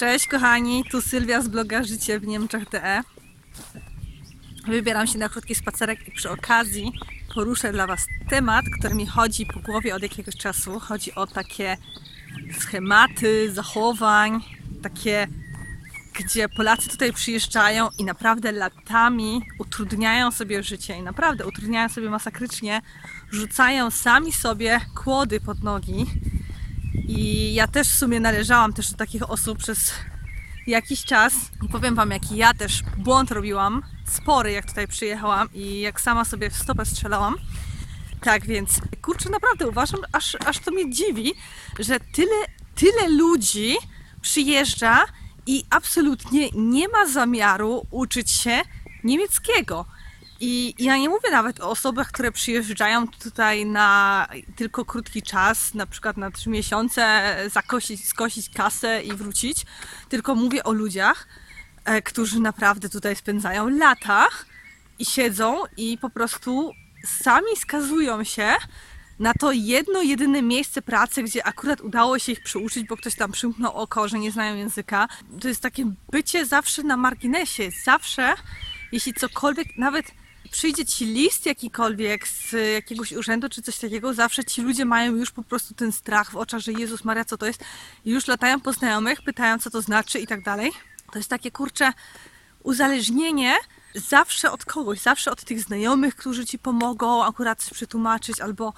Cześć kochani, tu Sylwia z bloga Życie w Niemczech.de. Wybieram się na krótki spacerek i przy okazji poruszę dla Was temat, który mi chodzi po głowie od jakiegoś czasu. Chodzi o takie schematy zachowań, takie, gdzie Polacy tutaj przyjeżdżają i naprawdę latami utrudniają sobie życie i naprawdę utrudniają sobie masakrycznie, rzucają sami sobie kłody pod nogi. I ja też w sumie należałam też do takich osób przez jakiś czas. I powiem Wam, jaki ja też błąd robiłam, spory, jak tutaj przyjechałam i jak sama sobie w stopę strzelałam. Tak więc, kurczę, naprawdę uważam, aż, aż to mnie dziwi, że tyle, tyle ludzi przyjeżdża i absolutnie nie ma zamiaru uczyć się niemieckiego. I ja nie mówię nawet o osobach, które przyjeżdżają tutaj na tylko krótki czas, na przykład na trzy miesiące, zakosić, skosić kasę i wrócić, tylko mówię o ludziach, e, którzy naprawdę tutaj spędzają lata i siedzą i po prostu sami skazują się na to jedno, jedyne miejsce pracy, gdzie akurat udało się ich przyuczyć, bo ktoś tam przymknął oko, że nie znają języka. To jest takie bycie zawsze na marginesie. Zawsze, jeśli cokolwiek, nawet przyjdzie ci list jakikolwiek z jakiegoś urzędu czy coś takiego, zawsze ci ludzie mają już po prostu ten strach w oczach, że Jezus Maria, co to jest? I już latają po znajomych, pytają, co to znaczy i tak dalej. To jest takie kurcze uzależnienie zawsze od kogoś, zawsze od tych znajomych, którzy ci pomogą akurat coś przetłumaczyć, albo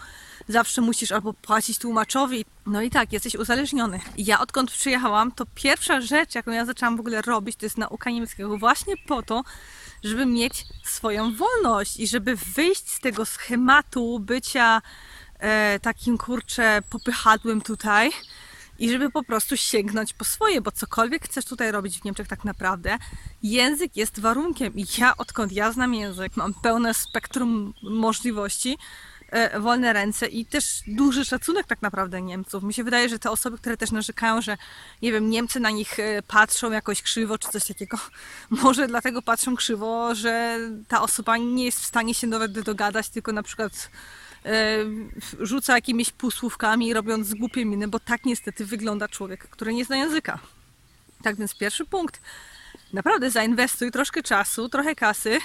zawsze musisz albo płacić tłumaczowi. No i tak, jesteś uzależniony. Ja odkąd przyjechałam, to pierwsza rzecz, jaką ja zaczęłam w ogóle robić, to jest nauka niemieckiego właśnie po to, żeby mieć swoją wolność i żeby wyjść z tego schematu bycia e, takim kurczę popychadłem tutaj i żeby po prostu sięgnąć po swoje, bo cokolwiek chcesz tutaj robić w Niemczech tak naprawdę, język jest warunkiem i ja odkąd ja znam język, mam pełne spektrum możliwości, wolne ręce i też duży szacunek tak naprawdę Niemców. Mi się wydaje, że te osoby, które też narzekają, że nie wiem, Niemcy na nich e, patrzą jakoś krzywo czy coś takiego, może dlatego patrzą krzywo, że ta osoba nie jest w stanie się nawet dogadać, tylko na przykład e, rzuca jakimiś półsłówkami, robiąc głupie miny, bo tak niestety wygląda człowiek, który nie zna języka. Tak więc pierwszy punkt. Naprawdę zainwestuj troszkę czasu, trochę kasy.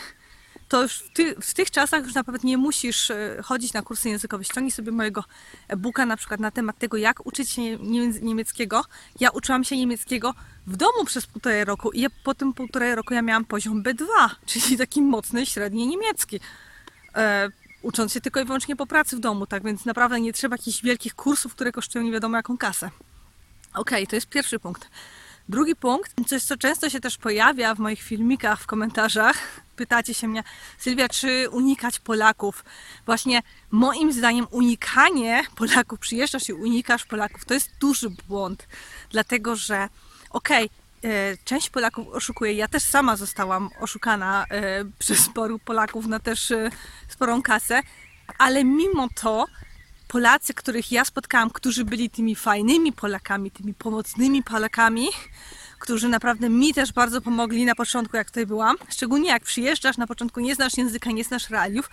To już w, ty, w tych czasach już naprawdę nie musisz e, chodzić na kursy językowe. Ściągnij sobie mojego e-booka na przykład na temat tego, jak uczyć się niemie- niemieckiego. Ja uczyłam się niemieckiego w domu przez półtorej roku i po tym półtorej roku ja miałam poziom B2, czyli taki mocny, średni niemiecki. E, ucząc się tylko i wyłącznie po pracy w domu, tak więc naprawdę nie trzeba jakichś wielkich kursów, które kosztują nie wiadomo jaką kasę. Okej, to jest pierwszy punkt. Drugi punkt, coś co często się też pojawia w moich filmikach, w komentarzach. Pytacie się mnie, Sylwia, czy unikać Polaków? Właśnie moim zdaniem unikanie Polaków, przyjeżdżasz i unikasz Polaków, to jest duży błąd. Dlatego, że okej, e, część Polaków oszukuje. Ja też sama zostałam oszukana e, przez sporu Polaków na też e, sporą kasę, ale mimo to Polacy, których ja spotkałam, którzy byli tymi fajnymi Polakami, tymi pomocnymi Polakami, którzy naprawdę mi też bardzo pomogli na początku, jak tutaj byłam. Szczególnie jak przyjeżdżasz, na początku nie znasz języka, nie znasz realiów,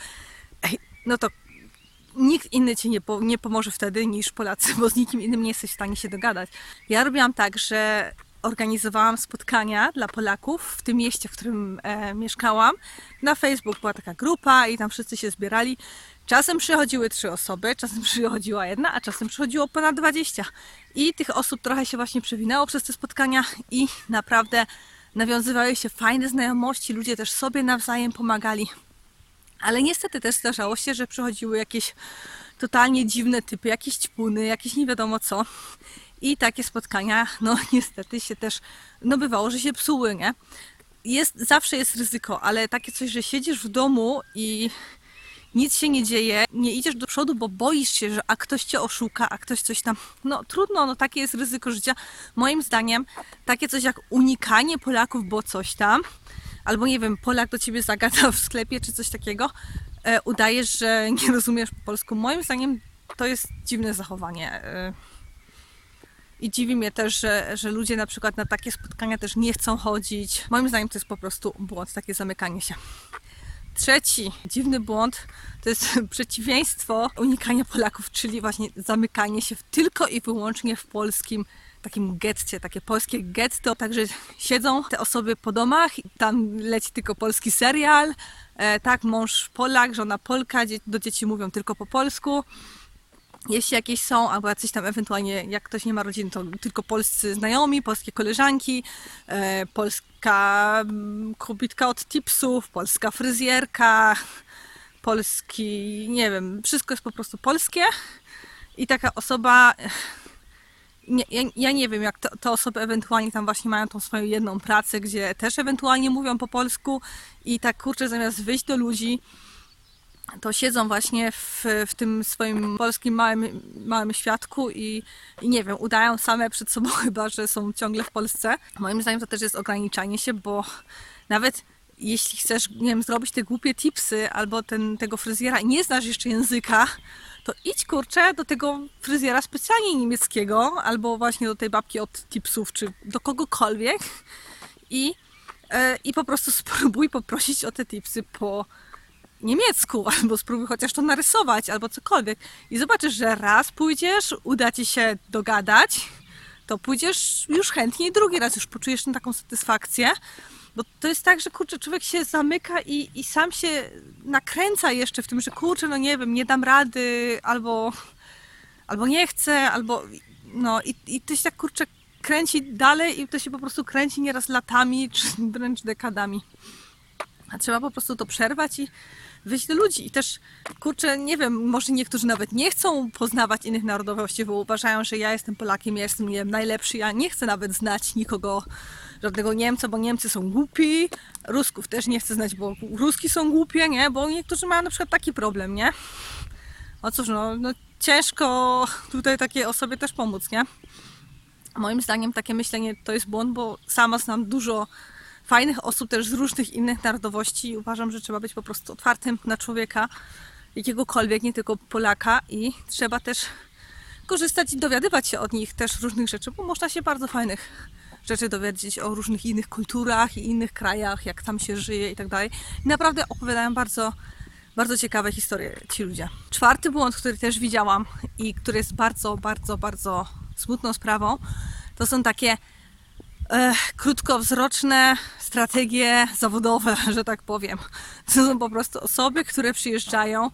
ej, no to nikt inny ci nie, po, nie pomoże wtedy niż Polacy, bo z nikim innym nie jesteś w stanie się dogadać. Ja robiłam tak, że organizowałam spotkania dla Polaków w tym mieście, w którym e, mieszkałam. Na Facebook była taka grupa i tam wszyscy się zbierali. Czasem przychodziły trzy osoby, czasem przychodziła jedna, a czasem przychodziło ponad 20. I tych osób trochę się właśnie przewinęło przez te spotkania i naprawdę nawiązywały się fajne znajomości, ludzie też sobie nawzajem pomagali. Ale niestety też zdarzało się, że przychodziły jakieś totalnie dziwne typy, jakieś ćpuny, jakieś nie wiadomo co. I takie spotkania, no niestety się też, no bywało, że się psuły, nie? Jest, zawsze jest ryzyko, ale takie coś, że siedzisz w domu i nic się nie dzieje, nie idziesz do przodu, bo boisz się, że a ktoś cię oszuka, a ktoś coś tam. No trudno, no takie jest ryzyko życia. Moim zdaniem takie coś jak unikanie Polaków, bo coś tam, albo nie wiem, Polak do ciebie zagada w sklepie czy coś takiego, e, udajesz, że nie rozumiesz po polsku. Moim zdaniem to jest dziwne zachowanie. E, i dziwi mnie też, że, że ludzie na przykład na takie spotkania też nie chcą chodzić. Moim zdaniem to jest po prostu błąd, takie zamykanie się. Trzeci dziwny błąd to jest przeciwieństwo unikania Polaków, czyli właśnie zamykanie się tylko i wyłącznie w polskim takim getcie, takie polskie getto, także siedzą te osoby po domach, tam leci tylko polski serial, e, tak, mąż Polak, żona Polka, do dzieci mówią tylko po polsku, jeśli jakieś są, albo jacyś tam ewentualnie, jak ktoś nie ma rodziny, to tylko polscy znajomi, polskie koleżanki, e, polska mm, kobitka od tipsów, polska fryzjerka, polski, nie wiem, wszystko jest po prostu polskie. I taka osoba, nie, ja, ja nie wiem, jak te osoby ewentualnie tam właśnie mają tą swoją jedną pracę, gdzie też ewentualnie mówią po polsku i tak kurczę, zamiast wyjść do ludzi, to siedzą właśnie w, w tym swoim polskim małym, małym świadku i, i nie wiem, udają same przed sobą chyba, że są ciągle w Polsce. Moim zdaniem to też jest ograniczanie się, bo nawet jeśli chcesz, nie wiem, zrobić te głupie tipsy albo ten, tego fryzjera i nie znasz jeszcze języka, to idź kurczę do tego fryzjera specjalnie niemieckiego albo właśnie do tej babki od tipsów, czy do kogokolwiek i, e, i po prostu spróbuj poprosić o te tipsy po niemiecku, albo spróbuj chociaż to narysować, albo cokolwiek. I zobaczysz, że raz pójdziesz, uda ci się dogadać, to pójdziesz już chętniej drugi raz, już poczujesz taką satysfakcję. Bo to jest tak, że kurczę, człowiek się zamyka i, i sam się nakręca jeszcze w tym, że kurczę, no nie wiem, nie dam rady, albo, albo nie chcę, albo no i, i to się tak kurczę kręci dalej i to się po prostu kręci nieraz latami, czy wręcz dekadami. A trzeba po prostu to przerwać i do ludzi. I też, kurczę, nie wiem, może niektórzy nawet nie chcą poznawać innych narodowości, bo uważają, że ja jestem Polakiem, ja jestem nie wiem, najlepszy, ja nie chcę nawet znać nikogo, żadnego Niemca, bo Niemcy są głupi, Rusków też nie chcę znać, bo Ruski są głupie, nie? Bo niektórzy mają na przykład taki problem, nie? No cóż, no, no ciężko tutaj takiej osobie też pomóc, nie? Moim zdaniem takie myślenie to jest błąd, bo sama znam dużo fajnych osób też z różnych innych narodowości uważam, że trzeba być po prostu otwartym na człowieka, jakiegokolwiek, nie tylko Polaka i trzeba też korzystać i dowiadywać się od nich też różnych rzeczy, bo można się bardzo fajnych rzeczy dowiedzieć o różnych innych kulturach i innych krajach, jak tam się żyje i tak dalej. Naprawdę opowiadają bardzo, bardzo ciekawe historie ci ludzie. Czwarty błąd, który też widziałam i który jest bardzo, bardzo, bardzo smutną sprawą, to są takie krótkowzroczne strategie zawodowe, że tak powiem. To są po prostu osoby, które przyjeżdżają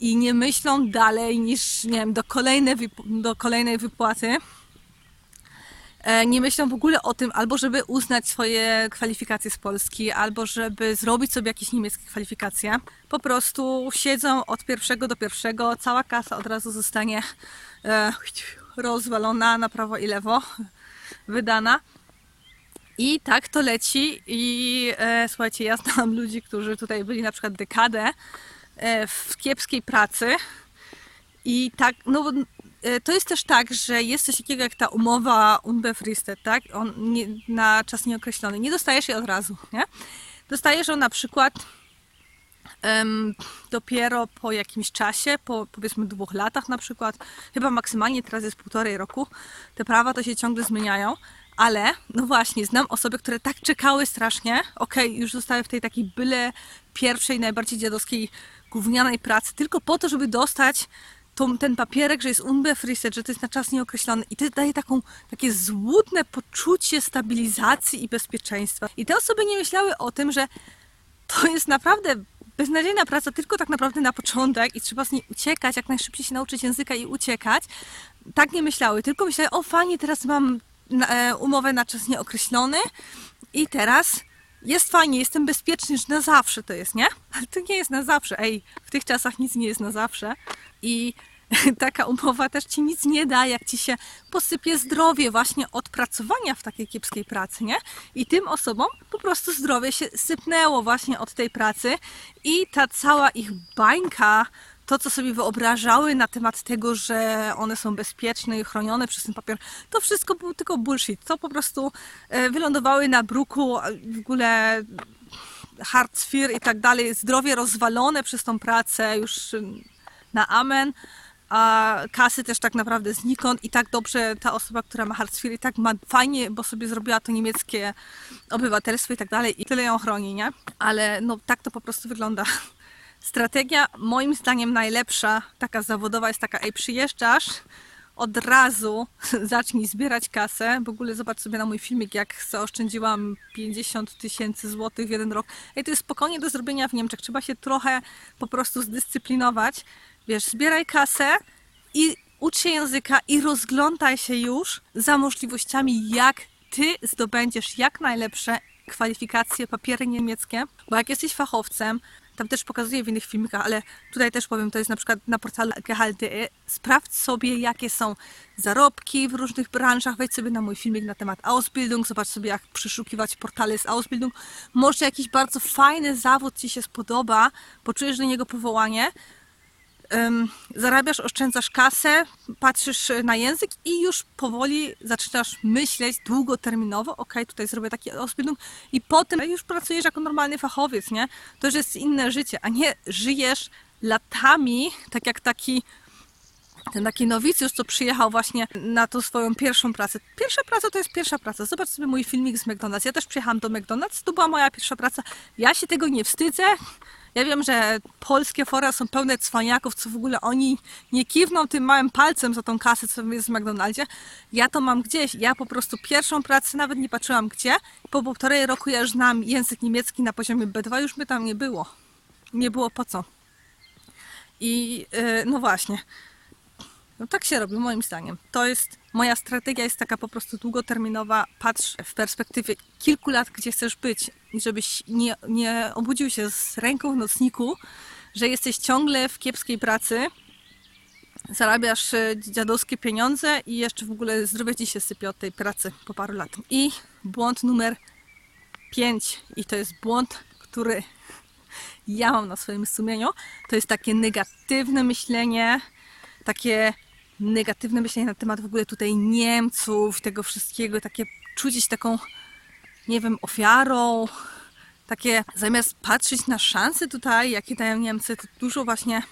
i nie myślą dalej niż, nie wiem, do kolejnej, do kolejnej wypłaty. E, Nie myślą w ogóle o tym, albo żeby uznać swoje kwalifikacje z Polski, albo żeby zrobić sobie jakieś niemieckie kwalifikacje. Po prostu siedzą od pierwszego do pierwszego, cała kasa od razu zostanie e, rozwalona na prawo i lewo, wydana. I tak to leci i e, słuchajcie, ja znam ludzi, którzy tutaj byli na przykład dekadę e, w kiepskiej pracy i tak, no bo e, to jest też tak, że jest coś takiego jak ta umowa unbefristet, tak? On nie, na czas nieokreślony. Nie dostajesz jej od razu, nie? Dostajesz ją na przykład em, dopiero po jakimś czasie, po powiedzmy dwóch latach na przykład, chyba maksymalnie teraz jest półtorej roku, te prawa to się ciągle zmieniają, ale no właśnie, znam osoby, które tak czekały strasznie, okej, już zostały w tej takiej byle pierwszej, najbardziej dziadowskiej, gównianej pracy, tylko po to, żeby dostać tą, ten papierek, że jest unbefristet, że to jest na czas nieokreślony i to daje taką, takie złudne poczucie stabilizacji i bezpieczeństwa. I te osoby nie myślały o tym, że to jest naprawdę beznadziejna praca, tylko tak naprawdę na początek i trzeba z niej uciekać, jak najszybciej się nauczyć języka i uciekać. Tak nie myślały, tylko myślały, o fajnie, teraz mam umowę na czas nieokreślony i teraz jest fajnie, jestem bezpieczny, że na zawsze to jest, nie? Ale to nie jest na zawsze. Ej, w tych czasach nic nie jest na zawsze i taka umowa też ci nic nie da, jak ci się posypie zdrowie właśnie od pracowania w takiej kiepskiej pracy, nie? I tym osobom po prostu zdrowie się sypnęło właśnie od tej pracy i ta cała ich bańka, to co sobie wyobrażały na temat tego, że one są bezpieczne i chronione przez ten papier, to wszystko był tylko bullshit. To po prostu e, wylądowały na bruku w ogóle Hartz-IV i tak dalej, zdrowie rozwalone przez tą pracę już na amen, a kasy też tak naprawdę znikąd i tak dobrze ta osoba, która ma Hartz-IV i tak ma fajnie, bo sobie zrobiła to niemieckie obywatelstwo i tak dalej i tyle ją chroni, nie? Ale no tak to po prostu wygląda. Strategia moim zdaniem najlepsza, taka zawodowa jest taka, ej przyjeżdżasz, od razu zacznij zbierać kasę. W ogóle zobacz sobie na mój filmik, jak zaoszczędziłam 50 tysięcy złotych w jeden rok. Ej, to jest spokojnie do zrobienia w Niemczech. Trzeba się trochę po prostu zdyscyplinować. Wiesz, zbieraj kasę i ucz się języka i rozglądaj się już za możliwościami, jak ty zdobędziesz jak najlepsze kwalifikacje, papiery niemieckie, bo jak jesteś fachowcem, tam też pokazuję w innych filmikach, ale tutaj też powiem, to jest na przykład na portalu Gehalt.de. Sprawdź sobie, jakie są zarobki w różnych branżach. Wejdź sobie na mój filmik na temat Ausbildung, zobacz sobie, jak przeszukiwać portale z Ausbildung. Może jakiś bardzo fajny zawód Ci się spodoba, poczujesz do niego powołanie, zarabiasz, oszczędzasz kasę, patrzysz na język i już powoli zaczynasz myśleć długoterminowo, ok, tutaj zrobię taki Ausbildung i potem już pracujesz jako normalny fachowiec, nie? To już jest inne życie, a nie żyjesz latami, tak jak taki ten taki nowicjusz, co przyjechał właśnie na tą swoją pierwszą pracę. Pierwsza praca to jest pierwsza praca. Zobacz sobie mój filmik z McDonald's. Ja też przyjechałam do McDonald's, to była moja pierwsza praca. Ja się tego nie wstydzę. Ja wiem, że polskie fora są pełne cwaniaków, co w ogóle oni nie kiwną tym małym palcem za tą kasę, co jest w McDonaldzie. Ja to mam gdzieś. Ja po prostu pierwszą pracę nawet nie patrzyłam gdzie. Po półtorej roku ja już znam język niemiecki na poziomie B2, już by tam nie było. Nie było po co. I yy, no właśnie. No tak się robi, moim zdaniem. To jest, moja strategia jest taka po prostu długoterminowa. Patrz w perspektywie kilku lat, gdzie chcesz być i żebyś nie, nie obudził się z ręką w nocniku, że jesteś ciągle w kiepskiej pracy, zarabiasz e, dziadowskie pieniądze i jeszcze w ogóle zdrowie ci się sypie od tej pracy po paru lat. I błąd numer 5 i to jest błąd, który ja mam na swoim sumieniu, to jest takie negatywne myślenie, takie negatywne myślenie na temat w ogóle tutaj Niemców, tego wszystkiego, takie czuć się taką, nie wiem, ofiarą, takie zamiast patrzeć na szanse tutaj, jakie dają Niemcy, to dużo właśnie,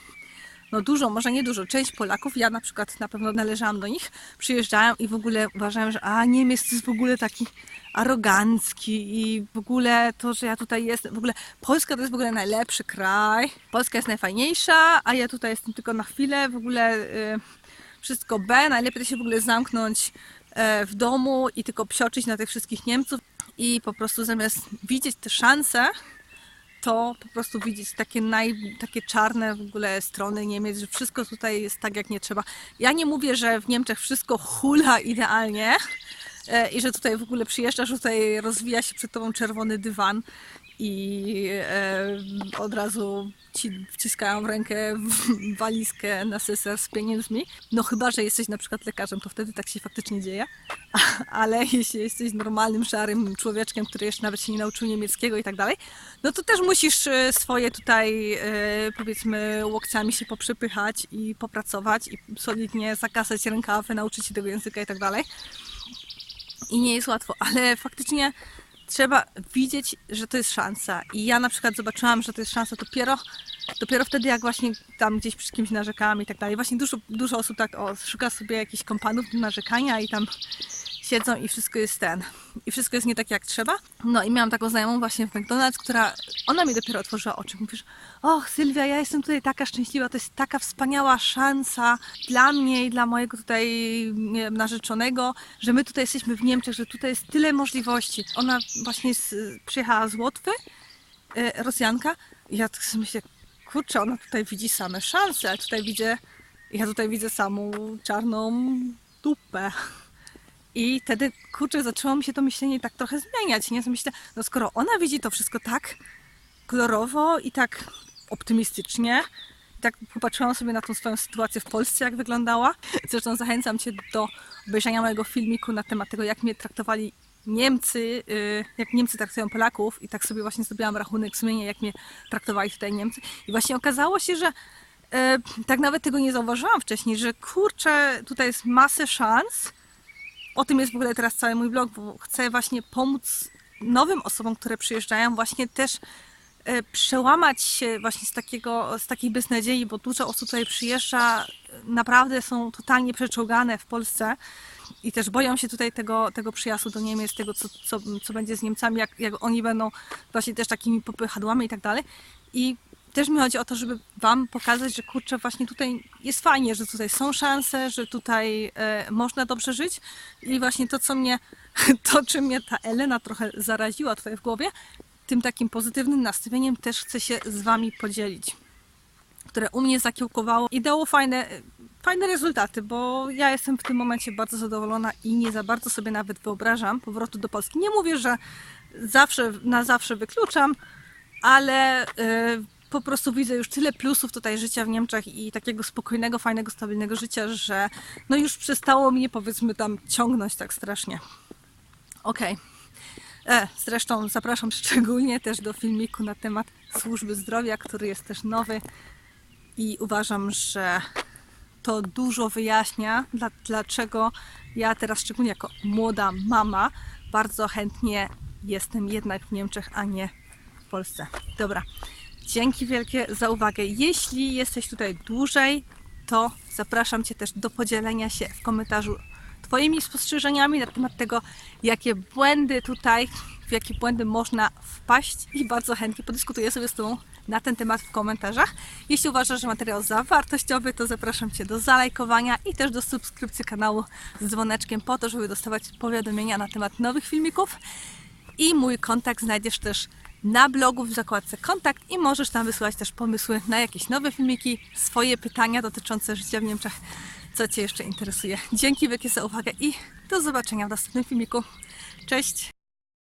no dużo, może nie dużo, część Polaków, ja na przykład na pewno należałam do nich, przyjeżdżają i w ogóle uważałem, że a Niemiec to jest w ogóle taki arogancki i w ogóle to, że ja tutaj jestem, w ogóle Polska to jest w ogóle najlepszy kraj, Polska jest najfajniejsza, a ja tutaj jestem tylko na chwilę, w ogóle y, wszystko B, najlepiej to się w ogóle zamknąć e, w domu i tylko psioczyć na tych wszystkich Niemców. I po prostu zamiast widzieć te szanse, to po prostu widzieć takie, naj, takie czarne w ogóle strony Niemiec, że wszystko tutaj jest tak, jak nie trzeba. Ja nie mówię, że w Niemczech wszystko hula idealnie e, i że tutaj w ogóle przyjeżdżasz, tutaj rozwija się przed tobą czerwony dywan i e, od razu ci wciskają w rękę walizkę na seser z pieniędzmi. No chyba, że jesteś na przykład lekarzem, to wtedy tak się faktycznie dzieje. Ale jeśli jesteś normalnym, szarym człowieczkiem, który jeszcze nawet się nie nauczył niemieckiego i tak dalej, no to też musisz e, swoje tutaj e, powiedzmy łokciami się poprzepychać i popracować i solidnie zakasać rękawy, nauczyć się tego języka i tak dalej. I nie jest łatwo, ale faktycznie trzeba widzieć, że to jest szansa. I ja na przykład zobaczyłam, że to jest szansa dopiero, dopiero wtedy, jak właśnie tam gdzieś przy kimś narzekałam i tak dalej. Właśnie dużo, dużo osób tak o, szuka sobie jakichś kompanów do narzekania i tam siedzą i wszystko jest ten. I wszystko jest nie tak jak trzeba. No i miałam taką znajomą właśnie w McDonald's, która, ona mi dopiero otworzyła oczy. Mówisz, och Sylwia, ja jestem tutaj taka szczęśliwa, to jest taka wspaniała szansa dla mnie i dla mojego tutaj nie wiem, narzeczonego, że my tutaj jesteśmy w Niemczech, że tutaj jest tyle możliwości. Ona właśnie z, przyjechała z Łotwy, e, Rosjanka. I ja tak sobie myślę, kurczę, ona tutaj widzi same szanse, a tutaj widzę, ja tutaj widzę samą czarną dupę. I wtedy, kurczę, zaczęło mi się to myślenie tak trochę zmieniać, nie? Myślę, no skoro ona widzi to wszystko tak kolorowo i tak optymistycznie, tak popatrzyłam sobie na tą swoją sytuację w Polsce, jak wyglądała. Zresztą zachęcam Cię do obejrzenia mojego filmiku na temat tego, jak mnie traktowali Niemcy, y, jak Niemcy traktują Polaków i tak sobie właśnie zrobiłam rachunek sumienia, jak mnie traktowali tutaj Niemcy. I właśnie okazało się, że e, tak nawet tego nie zauważyłam wcześniej, że kurczę, tutaj jest masę szans, o tym jest w ogóle teraz cały mój blog, bo chcę właśnie pomóc nowym osobom, które przyjeżdżają, właśnie też e, przełamać się właśnie z, takiego, z takiej beznadziei, bo dużo osób tutaj przyjeżdża, naprawdę są totalnie przeczołgane w Polsce i też boją się tutaj tego, tego przyjazdu do Niemiec, tego co, co, co będzie z Niemcami, jak, jak oni będą właśnie też takimi popychadłami i tak dalej. I też mi chodzi o to, żeby Wam pokazać, że kurczę, właśnie tutaj jest fajnie, że tutaj są szanse, że tutaj e, można dobrze żyć. I właśnie to, co mnie, to czym mnie ta Elena trochę zaraziła tutaj w głowie, tym takim pozytywnym nastawieniem też chcę się z Wami podzielić, które u mnie zakiełkowało i dało fajne, fajne rezultaty, bo ja jestem w tym momencie bardzo zadowolona i nie za bardzo sobie nawet wyobrażam powrotu do Polski. Nie mówię, że zawsze, na zawsze wykluczam, ale y, po prostu widzę już tyle plusów tutaj życia w Niemczech i takiego spokojnego, fajnego, stabilnego życia, że no już przestało mnie powiedzmy tam ciągnąć tak strasznie. Okej. E, zresztą zapraszam szczególnie też do filmiku na temat służby zdrowia, który jest też nowy i uważam, że to dużo wyjaśnia, dla, dlaczego ja teraz, szczególnie jako młoda mama, bardzo chętnie jestem jednak w Niemczech, a nie w Polsce. Dobra, dzięki wielkie za uwagę. Jeśli jesteś tutaj dłużej, to zapraszam Cię też do podzielenia się w komentarzu Twoimi spostrzeżeniami na temat tego, jakie błędy tutaj, w jakie błędy można wpaść i bardzo chętnie podyskutuję sobie z Tobą na ten temat w komentarzach. Jeśli uważasz, że materiał zawartościowy, to zapraszam Cię do zalajkowania i też do subskrypcji kanału z dzwoneczkiem po to, żeby dostawać powiadomienia na temat nowych filmików. I mój kontakt znajdziesz też na blogu w zakładce kontakt i możesz tam wysyłać też pomysły na jakieś nowe filmiki, swoje pytania dotyczące życia w Niemczech, co Cię jeszcze interesuje. Dzięki wielkie za uwagę i do zobaczenia w następnym filmiku. Cześć!